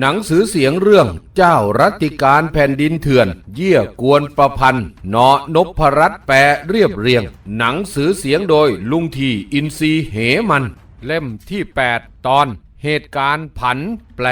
หนังสือเสียงเรื่องเจ้ารัติการแผ่นดินเถื่อน เยี่ยกวนประพันธ์นอนพรัตแปรเรียบเรียง หนังสือเสียงโดยลุงทีอินซีเหมัน เล่มที่ 8 ตอนเหตุการณ์ผันแปล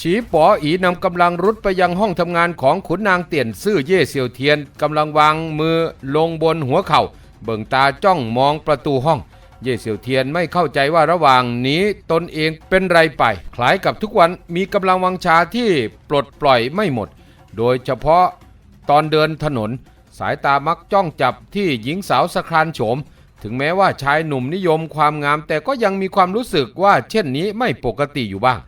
ฉีป๋ออีนำกำลังรุดไปยังห้องทำงานของขุนนางเตี่ยนซื่อเย่เซียวเทียนกำลังวางมือลงบนหัวเขา่า เบิ่งตาจ้องมองประตูห้อง เย่เซียวเทียนไม่เข้าใจว่าระหว่างนี้ตนเองเป็นไรไป คล้ายกับทุกวันมีกำลังวังชาที่ปลดปล่อยไม่หมด โดยเฉพาะตอนเดินถนน สายตามักจ้องจับที่หญิงสาวสะครานโฉม ถึงแม้ว่าชายหนุ่มนิยมความงาม แต่ก็ยังมีความรู้สึกว่าเช่นนี้ไม่ปกติอยู่บ้าง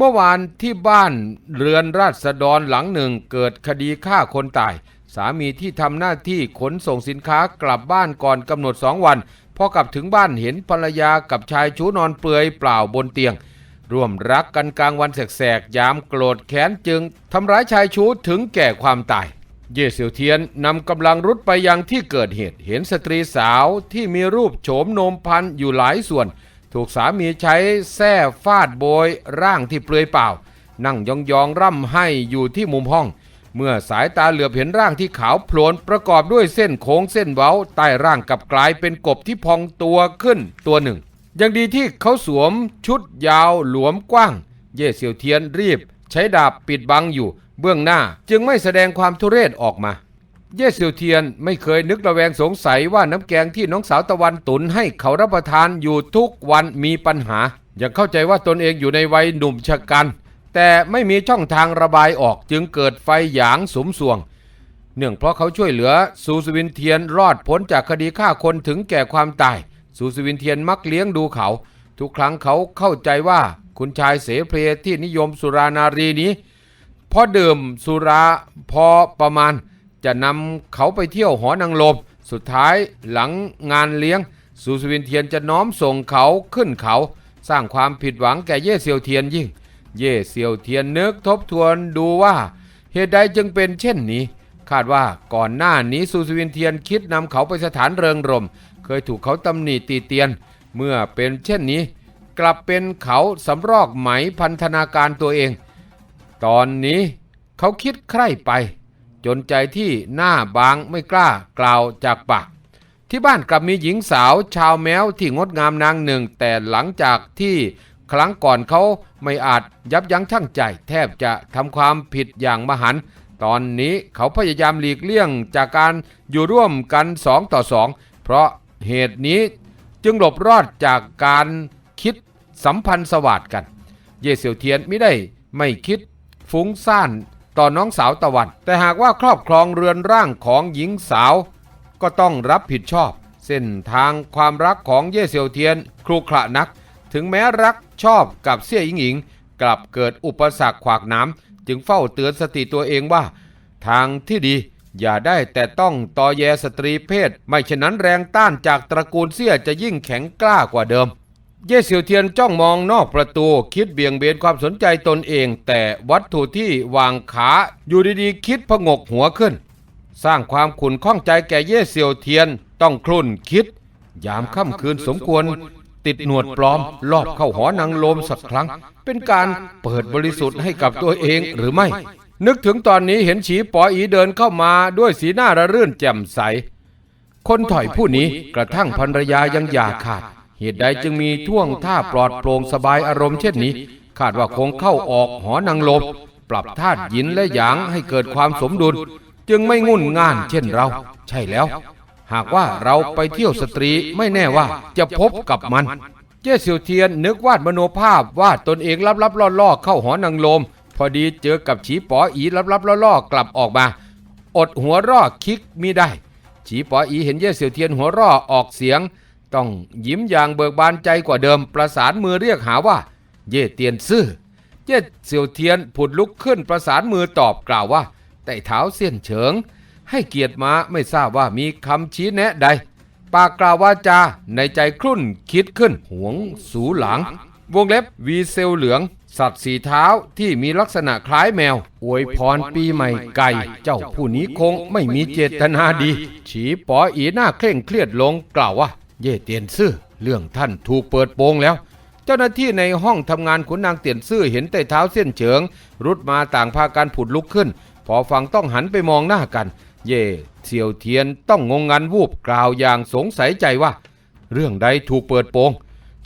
เมื่อวานที่บ้านเรือนราษฎรหลังหนึ่งเกิดคดีฆ่าคนตาย สามีที่ทำหน้าที่ขนส่งสินค้ากลับบ้านก่อนกำหนดสองวัน พอกลับถึงบ้านเห็นภรรยากับชายชู้นอนเปลือยเปล่าบนเตียง ร่วมรักกันกลางวันแสกๆ ยามโกรธแค้นจึงทำร้ายชายชู้ถึงแก่ความตาย เย่เสียวเทียนนำกำลังรุดไปยังที่เกิดเหตุ เห็นสตรีสาวที่มีรูปโฉมโนมพันอยู่หลายส่วน ถูกสามีใช้แส้ฟาดโบยร่างที่เปลือยเปล่า นั่งยองๆร่ำให้อยู่ที่มุมห้อง เมื่อสายตาเหลือบเห็นร่างที่ขาวโพลนประกอบด้วยเส้นโค้งเส้นเว้าใต้ร่างกับกลายเป็นกบที่พองตัวขึ้นตัวหนึ่ง ยังดีที่เขาสวมชุดยาวหลวมกว้าง เย่เซียวเทียนรีบ ใช้ดาบปิดบังอยู่ เบื้องหน้าจึงไม่แสดงความทุเรศออกมา เย่เซียวเทียนไม่เคยนึกระแวงสงสัยว่าน้ำแกงที่น้องสาวตะวันตุนให้เขารับประทานอยู่ทุกวันมีปัญหา ยังเข้าใจว่าตนเองอยู่ในวัยหนุ่มชะกัน แต่ไม่มีช่องทางระบายออกจึงเกิดไฟหยางสมสวง เนื่องเพราะเขาช่วยเหลือซูสวินเทียนรอดพ้นจากคดีฆ่าคนถึงแก่ความตายซูสวินเทียนมักเลี้ยงดูเขา ทุกครั้งเขาเข้าใจว่าคุณชายเสเพลที่นิยมสุรานารีนี้พอดื่มสุราพอประมาณ จะนำเขาไปเที่ยวหอนางลมสุดท้ายหลังงานเลี้ยง สุสวินเทียนจะน้อมส่งเขาขึ้นเขา สร้างความผิดหวังแก่เย่เซียวเทียนยิ่ง เย่เซียวเทียนนึกทบทวนดูว่า เหตุใดจึงเป็นเช่นนี้ คาดว่าก่อนหน้านี้สุสวินเทียนคิดนำเขาไปสถานเริงรม เคยถูกเขาตำหนิตีเตียน เมื่อเป็นเช่นนี้ กลับเป็นเขาสำรอกไหมพันธนาการตัวเอง ตอนนี้เขาคิดใคร่ไป จนใจที่หน้าบางไม่กล้ากล่าวจากปาก ที่บ้านกลับมีหญิงสาวชาวแมวที่งดงามนางหนึ่ง แต่หลังจากที่ครั้งก่อนเขาไม่อาจยับยั้งชั่งใจ แทบจะทำความผิดอย่างมหันต์ตอนนี้เขาพยายามหลีกเลี่ยงจากการอยู่ร่วมกันสองต่อสองเพราะเหตุนี้จึงหลบรอดจากการคิดสัมพันธ์สวัสดกัน เย่เซียวเทียนไม่ได้ไม่คิดฟุ้งซ่าน ต่อน้องสาวตะวัน แต่หากว่าครอบครองเรือนร่างของหญิงสาว ก็ต้องรับผิดชอบ เส้นทางความรักของเย่เซียวเทียนครุขระนัก ถึงแม้รักชอบกับเสี่ยหญิงหญิง กลับเกิดอุปสรรคขวากน้ำจึงเฝ้าเตือนสติตัวเองว่า ทางที่ดีอย่าได้แต่ต้องตอแยสตรีเพศ ไม่ฉะนั้นแรงต้านจากตระกูลเสี่ยจะยิ่งแข็งกล้ากว่าเดิม เย่เซียวเทียนจ้องมองนอกประตู คิดเบี่ยงเบนความสนใจตนเอง แต่วัตถุที่วางขาอยู่ดีๆ คิดผงกหัวขึ้น สร้างความขุ่นข้องใจแก่เย่เซียวเทียนต้องครุ่นคิด ยามค่ำคืนสมควร ติดหนวดปลอม ลอบเข้าหอนางโลมสักครั้ง เป็นการเปิดบริสุทธิ์ให้กับตัวเองหรือไม่ นึกถึงตอนนี้เห็นฉีปออีเดินเข้ามาด้วยสีหน้าระรื่นแจ่มใส คนถอยผู้นี้กระทั่งภรรยายังอย่าขาด เหตุใดจึงมีท่วงท่าปลอดโปร่งสบายอารมณ์เช่นนี้ คาดว่าคงเข้าออกหอนางลมปรับธาตุหยินและหยางให้เกิดความสมดุล จึงไม่งุ่นง่านเช่นเรา ใช่แล้ว หากว่าเราไปเที่ยวสตรีไม่แน่ว่าจะพบกับมัน เจ้เสิวเทียนนึกวาดมโนภาพวาดตนเองลับๆล่อๆเข้าหอนางลม พอดีเจอกับฉีป๋ออีลับๆล่อๆกลับออกมา อดหัวร่อคิกมิได้ ฉีป๋ออีเห็นเย่เสียวเทียนหัวร่อออกเสียง ต้องยิ้มอย่างเบิกบานใจกว่าเดิมประสานมือเรียกหาว่า เย่เตียนซื่อ เย่เสี่ยวเทียนผุดลุกขึ้นประสานมือตอบกล่าวว่าแต่เท้าเสี้ยนเฉิง ให้เกียรติมาไม่ทราบว่ามีคำชี้แนะใด ปากกล่าวว่าจาในใจครุ่นคิดขึ้นหวงสูหลัง วงเล็บวีเซลเหลือง สัตว์สีเท้าที่มีลักษณะคล้ายแมว อวยพรปีใหม่ไก่ เจ้าผู้นี้คงไม่มีเจตนาดี ฉีป๋ออีหน้าเคร่งเครียดลงกล่าวว่า เย่เตียนซื่อเรื่องท่านถูกเปิดโปงแล้ว เจ้าหน้าที่ในห้องทำงานขุนนางเตียนซื่อเห็นแต่เท้าเส้นเฉิง รุดมาต่างพากันผุดลุกขึ้น พอฟังต้องหันไปมองหน้ากัน เย่เสี่ยวเทียนต้องงงงันวูบกล่าวอย่างสงสัยใจว่า เรื่องใดถูกเปิดโปง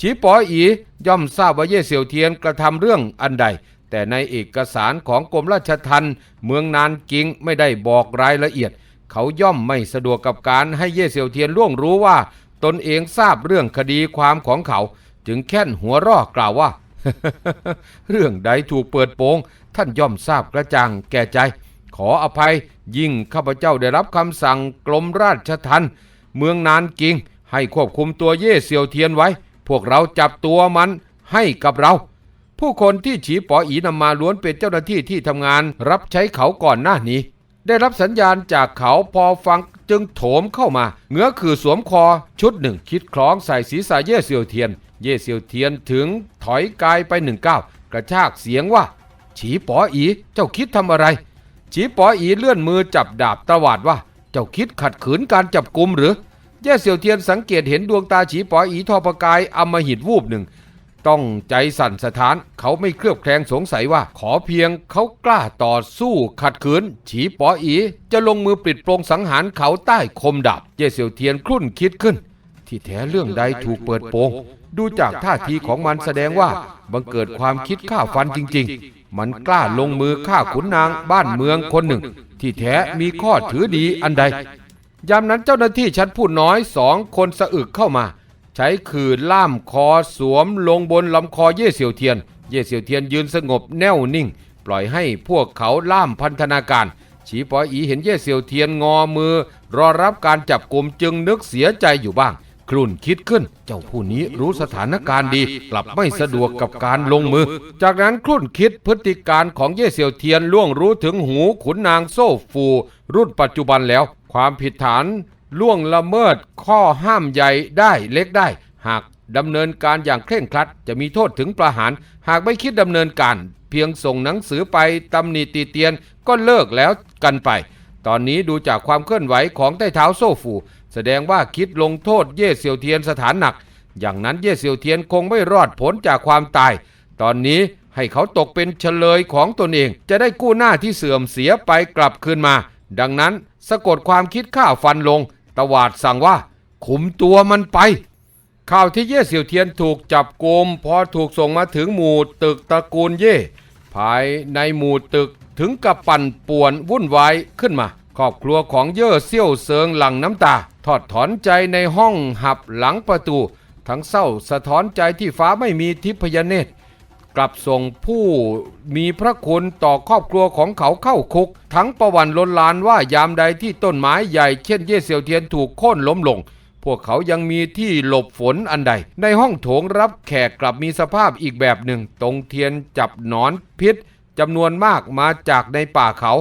ฉีปออีย่อมทราบว่าเย่เสี่ยวเทียนกระทำเรื่องอันใด แต่ในเอกสารของกรมราชทัณฑ์เมืองนานกิงไม่ได้บอกรายละเอียด เขาย่อมไม่สะดวกกับการให้เย่เสี่ยวเทียนล่วงรู้ว่า ตนเองทราบเรื่องคดีความของเขา จึงแค่นหัวร่อกล่าวว่า เรื่องใดถูกเปิดโปง ท่านย่อมทราบกระจ่างแก่ใจ ขออภัยยิ่งข้าพเจ้าได้รับคำสั่งกรมราชทัณฑ์เมืองนานกิง ให้ควบคุมตัวเย่เซียวเทียนไว้ พวกเราจับตัวมันให้กับเรา ผู้คนที่ฉีป๋ออีนำมาล้วนเป็นเจ้าหน้าที่ที่ทำงานรับใช้เขาก่อนหน้านี้ ได้รับสัญญาณจากเขาพอฟังจึงโถมเข้ามาเงื้อคือสวมคอชุดหนึ่งคิดคล้องใส่ศีรษะเย่เซียวเทียน เย่เซียวเทียนถึงถอยกายไปหนึ่งก้าวกระชากเสียงว่าฉีป๋ออีเจ้าคิดทำอะไร ฉีป๋ออีเลื่อนมือจับดาบตวาดว่า เจ้าคิดขัดขืนการจับกุมหรือ เย่เสี่ยวเทียนสังเกตเห็นดวงตาฉีป๋ออีทอประกายอมหิตวูบหนึ่ง ต้องใจสั่นสะท้าน เขาไม่เคลือบแคลงสงสัยว่า ขอเพียงเขากล้าต่อสู้ขัดขืน ฉีปออี จะลงมือปิดโปรงสังหารเขาใต้คมดาบเย่เสียวเทียนครุ่นคิดขึ้น ที่แท้เรื่องใดถูกเปิดโปง ดูจากท่าทีของมันแสดงว่า บังเกิดความคิดฆ่าฟันจริง ๆ มันกล้าลงมือฆ่าขุนนางบ้านเมืองคนหนึ่ง ที่แท้มีข้อถือดีอันใดยามนั้นเจ้าหน้าที่ชั้นผู้น้อยสองคนสะอึกเข้ามา ใช้ขืนล่ามคอสวมลงบนลำคอเย่เสี่ยวเทียน เย่เสี่ยวเทียนยืนสงบแน่วนิ่ง ปล่อยให้พวกเขาล่ามพันธนาการฉีปออีเห็นเย่เสี่ยวเทียนงอมือ รอรับการจับกลุ่มจึงนึกเสียใจอยู่บ้างครุ่นคิดขึ้น เจ้าผู้นี้รู้สถานการณ์ดี กลับไม่สะดวกกับการลงมือ จากนั้นครุ่นคิดพฤติการของเย่เสี่ยวเทียนล่วงรู้ถึงหูขุนนางโซ่ฟู รุ่นปัจจุบันแล้ว ความผิดฐาน ล่วงละเมิดข้อห้ามใหญ่ได้เล็กได้ หากดำเนินการอย่างเคร่งครัด จะมีโทษถึงประหาร หากไม่คิดดำเนินการ เพียงส่งหนังสือไปตำหนิตีเตียนก็เลิกแล้วกันไป ตอนนี้ดูจากความเคลื่อนไหวของใต้เท้าโซฟู แสดงว่าคิดลงโทษเย่เซียวเทียนสถานหนัก อย่างนั้นเย่เซียวเทียนคงไม่รอดพ้นจากความตาย ตอนนี้ให้เขาตกเป็นเฉลยของตนเอง จะได้กู้หน้าที่เสื่อมเสียไปกลับคืนมา ดังนั้นสะกดความคิดฆ่าฟันลง ตวาดสั่งว่า ขุมตัวมันไป ข่าวที่เย่เสี่ยวเทียนถูกจับกลุมพอถูกส่งมาถึงหมู่ตึกตระกูลเย่ ภายในหมู่ตึกถึงกับปั่นป่วนวุ่นวายขึ้นมา ครอบครัวของเย่เซี่ยวเซิงหลั่งน้ำตา ทอดถอนใจในห้องหับหลังประตู ทั้งเศร้าสะท้อนใจที่ฟ้าไม่มีทิพยเนตร กลับส่งผู้มีพระคุณต่อครอบครัวของเขาเข้าคุก ทั้งประวันลนลานว่ายามใดที่ต้นไม้ใหญ่เช่นเย่เซียวเทียนถูกโค่นล้มลง พวกเขายังมีที่หลบฝนอันใด ในห้องโถงรับแขกกลับมีสภาพอีกแบบหนึ่ง ตรงเทียนจับหนอนพิษจำนวนมากมาจากในป่าเขา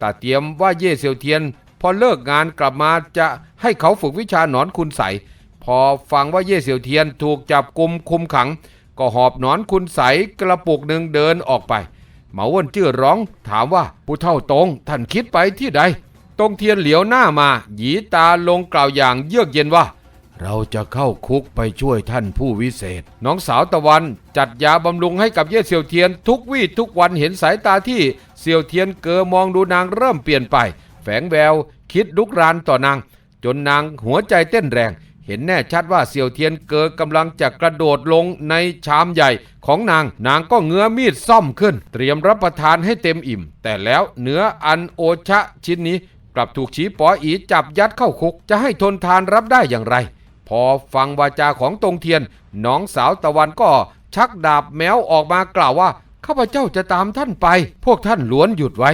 ตาเตรียมว่าเย่เซียวเทียน พอเลิกงานกลับมาจะให้เขาฝึกวิชาหนอนคุณใสพอฟังว่าเย่เซียวเทียนถูกจับกลุมคุมขัง ก็หอบนอนคุณใสกระปุกหนึ่งเดินออกไปเหมาอ้วนจื้อร้องถามว่าผู้เท่าตรงท่านคิดไปที่ใดตรงเทียนเหลียวหน้ามาหยีตาลงกล่าวอย่างเยือกเย็นว่า เราจะเข้าคุกไปช่วยท่านผู้วิเศษ น้องสาวตะวันจัดยาบำรุงให้กับเย่เซียวเทียน ทุกวี่ทุกวันเห็นสายตาที่เซียวเทียนเกอมองดูนางเริ่มเปลี่ยนไป แฝงแวว คิดลุกรานต่อนาง จนนางหัวใจเต้นแรง เห็นแน่ชัดว่าเสี่ยวเทียนเกอกำลังจะกระโดดลงในชามใหญ่ของนาง นางก็เงื้อมีดซ่อมขึ้น เตรียมรับประทานให้เต็มอิ่ม แต่แล้วเนื้ออันโอชะชิ้นนี้ กลับถูกฉีปออีจับยัดเข้าคุก จะให้ทนทานรับได้อย่างไร พอฟังวาจาของตรงเทียน น้องสาวตะวันก็ชักดาบแมวออกมากล่าวว่าข้าพเจ้าจะตามท่านไป พวกท่านล้วนหยุดไว้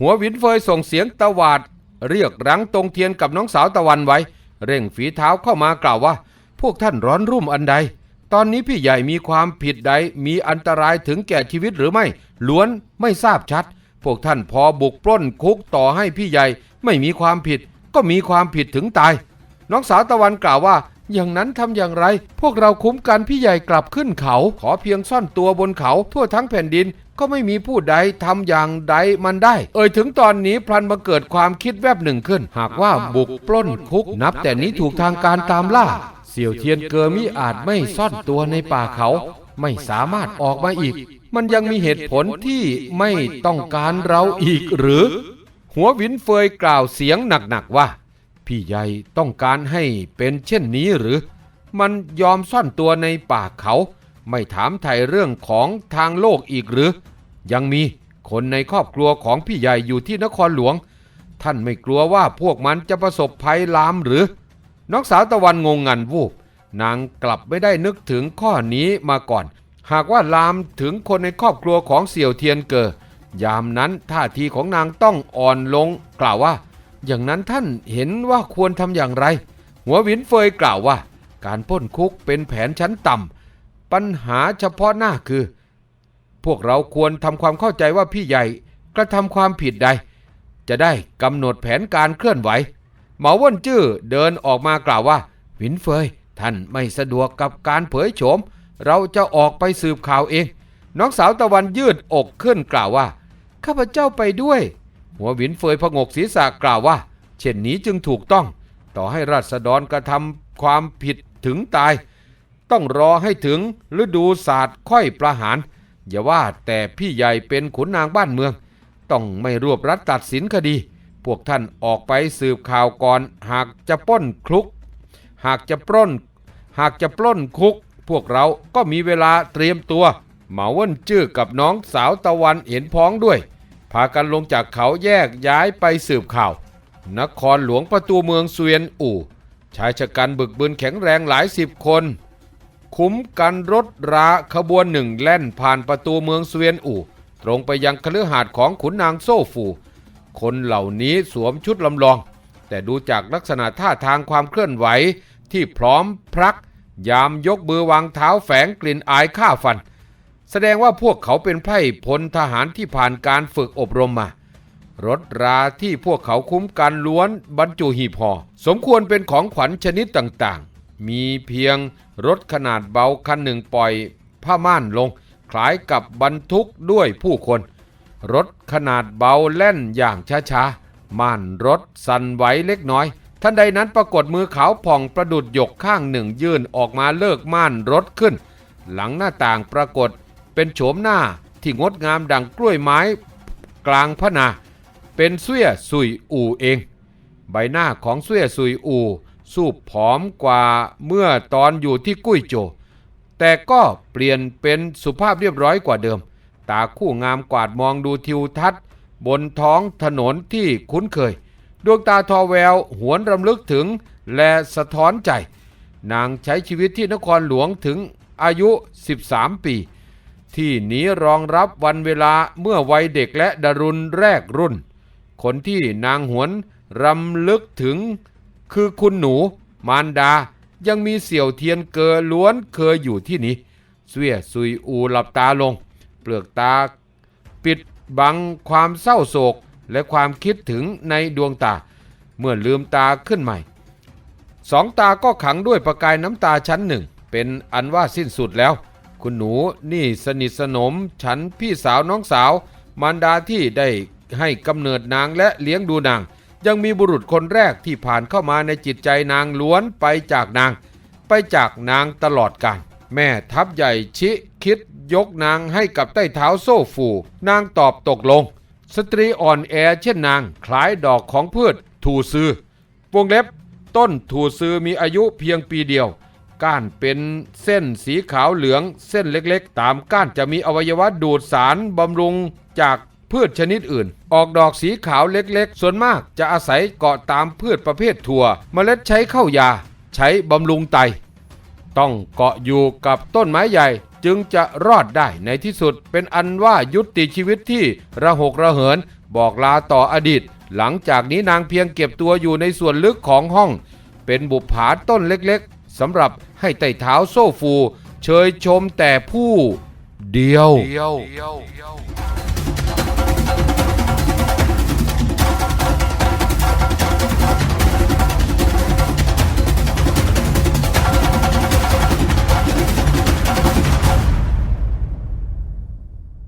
หัววินเฟยส่งเสียงตะวาด เรียกรั้งตรงเทียนกับน้องสาวตะวันไว้ เร่งฝีเท้าเข้ามากล่าวว่า พวกท่านร้อนรุ่มอันใด ตอนนี้พี่ใหญ่มีความผิดใดมีอันตรายถึงแก่ชีวิตหรือไม่ ล้วนไม่ทราบชัด พวกท่านพอบุกปล้นคุกต่อให้พี่ใหญ่ไม่มีความผิด ก็มีความผิดถึงตาย น้องสาวตะวันกล่าวว่า อย่างนั้นทำอย่างไร พวกเราคุ้มกันพี่ใหญ่กลับขึ้นเขา ขอเพียงซ่อนตัวบนเขาทั่วทั้งแผ่นดิน ก็ไม่มีผู้ใดทำอย่างใดมันได้ เอ่ยถึงตอนนี้พลันมาเกิดความคิดแวบหนึ่งขึ้น หากว่าบุกปล้นคุกนับแต่นี้ถูกทางการตามล่า เสี่ยวเทียนเกอมิอาจไม่ซ่อนตัวในป่าเขา ไม่สามารถออกมาอีก มันยังมีเหตุผลที่ไม่ต้องการเราอีกหรือ หัววินเฟยกล่าวเสียงหนักๆว่า พี่ใหญ่ต้องการให้เป็นเช่นนี้หรือ มันยอมซ่อนตัวในป่าเขา ไม่ถามไถ่เรื่องของทางโลกอีกหรือ ยังมีคนในครอบครัวของพี่ใหญ่อยู่ที่นครหลวง ท่านไม่กลัวว่าพวกมันจะประสบภัยลามหรือ น้องสาวตะวันงงงันวูบนางกลับไม่ได้นึกถึงข้อนี้มาก่อน หากว่าลามถึงคนในครอบครัวของเสี่ยวเทียนเกอยามนั้นท่าทีของนางต้องอ่อนลง กล่าวว่า อย่างนั้นท่านเห็นว่าควรทำอย่างไร หัววินเฟยกล่าวว่า การปล้นคุกเป็นแผนชั้นต่ำ ปัญหาเฉพาะหน้าคือ พวกเราควรทำความเข้าใจว่าพี่ใหญ่กระทำความผิดใด จะได้กำหนดแผนการเคลื่อนไหว เหมาว่นจื้อเดินออกมากล่าวว่าหวินเฟย ท่านไม่สะดวกกับการเผยโฉม เราจะออกไปสืบข่าวเอง น้องสาวตะวันยืดอกขึ้นกล่าวว่า ข้าพเจ้าไปด้วย หัวหวินเฟยพงกศีรษะกล่าวว่า เช่นนี้จึงถูกต้อง ต่อให้ราษฎรกระทำความผิดถึงตาย ต้องรอให้ถึงฤดูศาสตร์ค่อยประหาร อย่าว่าแต่พี่ใหญ่เป็นขุนนางบ้านเมือง ต้องไม่รวบรัดตัดสินคดี พวกท่านออกไปสืบข่าวก่อนหากจะปล้นคลุก หากจะปล้น หากจะปล้นคุก พวกเราก็มีเวลาเตรียมตัวเหมาเว่นจื้อกับน้องสาวตะวันเห็นพ้องด้วย พากันลงจากเขาแยกย้ายไปสืบข่าว นครหลวงประตูเมืองเวียนอู่ชายชะกันบึกบึนแข็งแรงหลายสิบคน คุ้มกันรถราขบวนหนึ่งแล่นผ่านประตูเมืองสเวียนอู่ ตรงไปยังคฤหาสน์ของขุนนางโซฟู คนเหล่านี้สวมชุดลำลอง แต่ดูจากลักษณะท่าทางความเคลื่อนไหวที่พร้อมพรัก ยามยกมือวางเท้าแฝงกลิ่นอายฆ่าฟัน แสดงว่าพวกเขาเป็นไพร่พลทหารที่ผ่านการฝึกอบรมมารถราที่พวกเขาคุ้มกันล้วนบรรจุหีบห่อสมควรเป็นของขวัญชนิดต่างๆ มีเพียงรถขนาดเบาคันหนึ่งปล่อยผ้าม่านลง คล้ายกับบรรทุกด้วยผู้คน รถขนาดเบาแล่นอย่างช้าๆ ม่านรถสั่นไหวเล็กน้อย ท่านใดนั้นปรากฏมือขาวผ่องประดุดหยกข้างหนึ่งยื่นออกมาเลิกม่านรถขึ้น หลังหน้าต่างปรากฏเป็นโฉมหน้าที่งดงามดังกล้วยไม้กลางพระนา เป็นเสื้อสุยอู่เอง ใบหน้าของเสื้อสุยอู่ สูบผอมกว่าเมื่อตอนอยู่ที่กุ้ยโจ แต่ก็เปลี่ยนเป็นสุภาพเรียบร้อยกว่าเดิม ตาคู่งามกวาดมองดูทิวทัศน์ บนท้องถนนที่คุ้นเคย ดวงตาทอแววหวนรำลึกถึงและสะท้อนใจ นางใช้ชีวิตที่นครหลวงถึงอายุ 13 ปี ที่หนีรองรับวันเวลาเมื่อวัยเด็กและดารุณแรกรุ่น คนที่นางหวนรำลึกถึง คือคุณหนู มารดา ยังมีเสี่ยวเทียนเกอล้วนเคยอยู่ที่นี้เสวียซุยอูหลับตาลง เปลือกตา ปิดบังความเศร้าโศกและความคิดถึงในดวงตา เมื่อลืมตาขึ้นใหม่ สองตาก็ขังด้วยประกายน้ำตาชั้นหนึ่ง เป็นอันว่าสิ้นสุดแล้ว คุณหนูนี่สนิทสนม ฉันพี่สาวน้องสาว มารดาที่ได้ให้กำเนิดนางและเลี้ยงดูนาง ยังมีบุรุษคนแรกที่ผ่านเข้ามาในจิตใจนางล้วนไปจากนาง ไปจากนางตลอดกาลแม่ทัพใหญ่ชิคิดยกนางให้กับใต้เท้าโซ่ฟู นางตอบตกลง สตรีอ่อนแอเช่นนางคล้ายดอกของพืชถูซือวงเล็บ ต้นถูซือมีอายุเพียงปีเดียว ก้านเป็นเส้นสีขาวเหลืองเส้นเล็กๆ ตามก้านจะมีอวัยวะดูดสารบำรุงจาก พืชชนิดอื่น ออกดอกสีขาวเล็กๆ ส่วนมากจะอาศัยเกาะตามพืชประเภทถั่วเมล็ดใช้เข้ายา ใช้บำรุงไต ต้องเกาะอยู่กับต้นไม้ใหญ่จึงจะรอดได้ในที่สุดเป็นอันว่ายุติชีวิตที่ระหกระเหิน บอกลาต่ออดีต หลังจากนี้นางเพียงเก็บตัวอยู่ในส่วนลึกของห้อง เป็นบุปผาต้นเล็กๆสำหรับให้ไต่เท้าโซฟู เชยชมแต่ผู้ เดียว